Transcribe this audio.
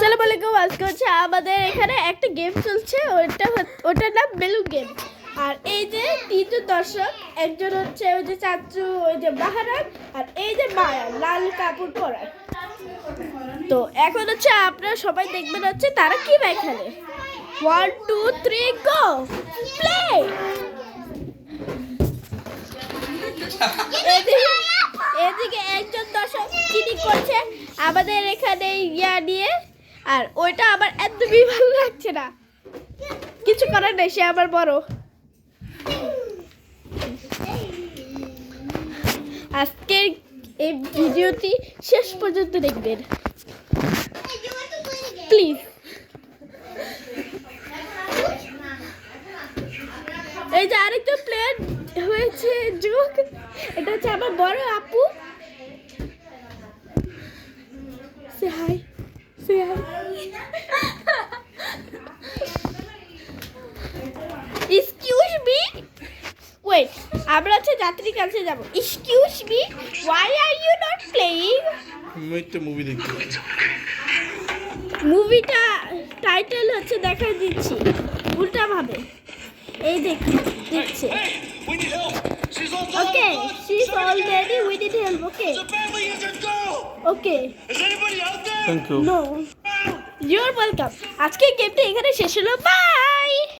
আসসালামু আলাইকুম আজকে হচ্ছে আমাদের এখানে একটা গেম চলছে ওটা ওটার নাম বেলুন গেম আর এই যে তিনজন দর্শক, একজন হচ্ছে ওই যে চাচু, ওই যে বাহারান আর এই যে মায়া, লাল কাপড় পরা। তো এখন হচ্ছে আপনারা সবাই দেখবেন হচ্ছে তারা কি বা এখানে one two three go play এদিকে একজন দর্শক চিনি করছে, আমাদের এখানে ইয়া নিয়ে। আর ওইটা আমার একদমই ভালো লাগছে না। কিছু করার নেই, সে আমার বড়। আজকের এই ভিডিওটি শেষ পর্যন্ত দেখবেন। প্লিজ এই যে আরেকটা প্লেয়ার হয়েছে, যুগ। এটা হচ্ছে আমার বড় আপু। হাই এক্সকিউজ মি ওয়েট আমরা হচ্ছে যাত্রী কাছে যাব। Excuse me why are you not playing আমি একটা মুভি দেখতে মুভিটা টাইটেল হচ্ছে দেখা দিচ্ছি। উল্টা ভাবে। এই দেখ দেখছে We need help! She's on top okay! She is already we need help okay! Okay thank you you're welcome আজকে গেমটা এখানে শেষ হলো। বাই